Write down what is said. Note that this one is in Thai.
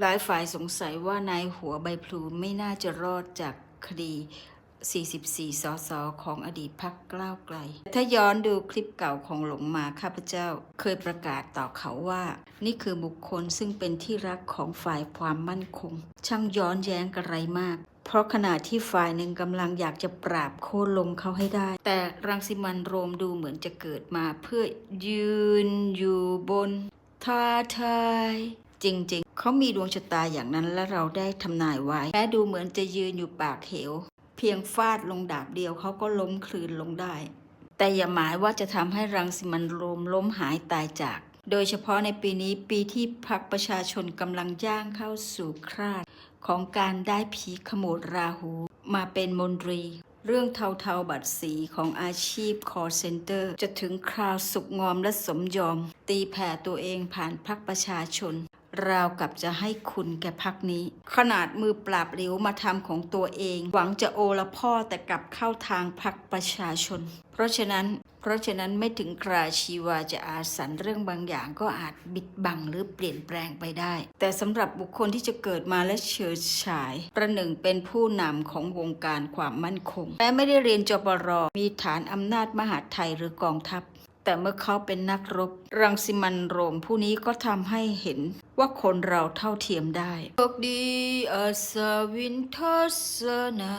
หลายฝ่ายสงสัยว่านายหัวใบพลูไม่น่าจะรอดจากคดี 44 สส ของอดีตพักกล้าวไกล ถ้าย้อนดูคลิปเก่าของหลงมาข้าพเจ้า เคยประกาศต่อเขาว่า นี่คือบุคคลซึ่งเป็นที่รักของฝ่ายความมั่นคง ช่างย้อนแย้งกระไรมาก เพราะขณะที่ฝ่ายหนึ่งกำลังอยากจะปราบโค่นลมเขาให้ได้ แต่รังสิมันโรมดูเหมือนจะเกิดมาเพื่อยืนอยู่บนท้าทาย จริง ๆ เขามีดวงชะตาอย่างนั้นและเราได้ทำนายไว้แม้ดูเหมือนจะยืนอยู่ปากเหว เพียงฟาดลงดาบเดียวเขาก็ล้มคลืนลงได้ แต่อย่าหมายว่าจะทำให้รังสิมันโรมล้มหายตายจาก โดยเฉพาะในปีนี้ปีที่พรรคประชาชนกำลังย่างเข้าสู่คราดของการได้ผีขโมดราหู มาเป็นมนตรีเรื่องเทาๆบัตรสีของอาชีพ call center จะถึงคราวสุกงอมและสมยอม ตีแผ่ตัวเองผ่านพรรคประชาชน ราวกับจะให้คุณแก่พักนี้ ขนาดมือปราบเหลวมาทำของตัวเอง หวังจะโอละพ่อแต่กลับเข้าทางพักประชาชน เพราะฉะนั้น เพราะฉะนั้นไม่ถึงคราชีวาจะอาสันเรื่องบางอย่างก็อาจบิดบังหรือเปลี่ยนแปลงไปได้ แต่สำหรับบุคคลที่จะเกิดมาและเฉิดฉาย ประหนึ่งเป็นผู้นำของวงการความมั่นคงแม้ไม่ได้เรียนจบรมีฐานอำนาจมหาไทยหรือกองทัพ แต่เมื่อเขาเป็นนักรบ รังสิมันโรมผู้นี้ก็ทำให้เห็นว่าคนเราเท่าเทียมได้โชคดีอาสาวินทศนา